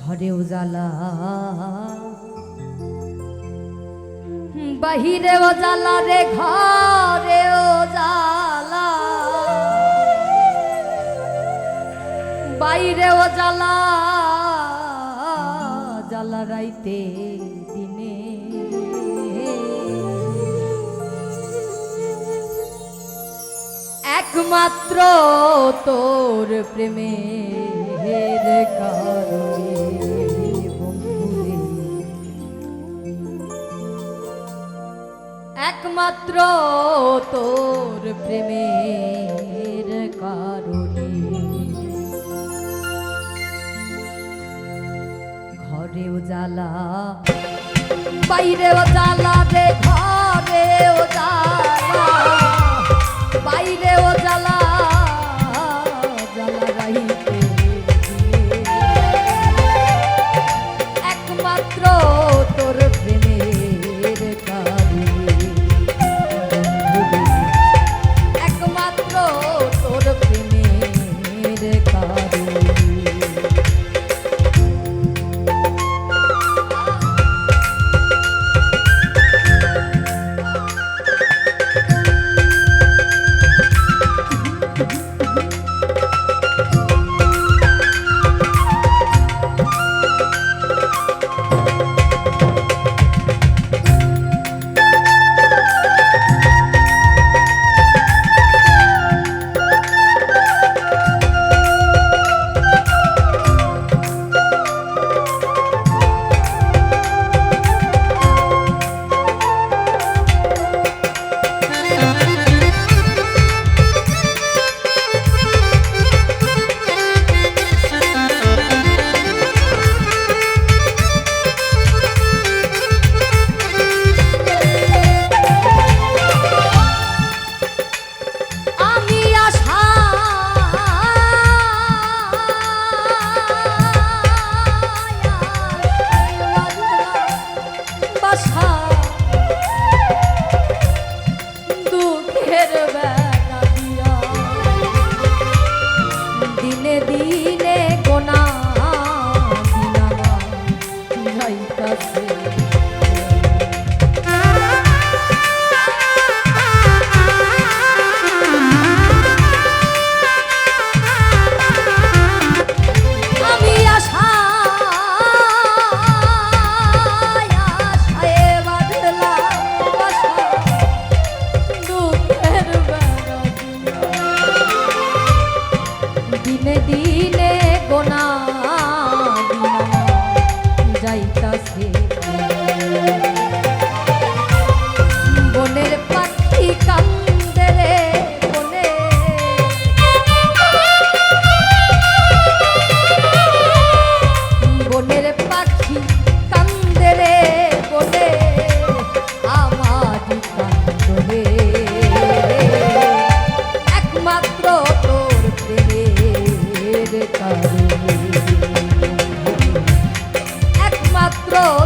ঘরে জ্বালা বাহিরে ওজালা রে, ঘরে জ্বালা বাইরে ওজালা জালা রাইতে দিনে। একমাত্র তোর প্রেমে। স্নেহের কারণে একমাত্র তোর প্রেমের কারণে। ঘরেও উজালা বাইরে উজালা দেখ মাত্র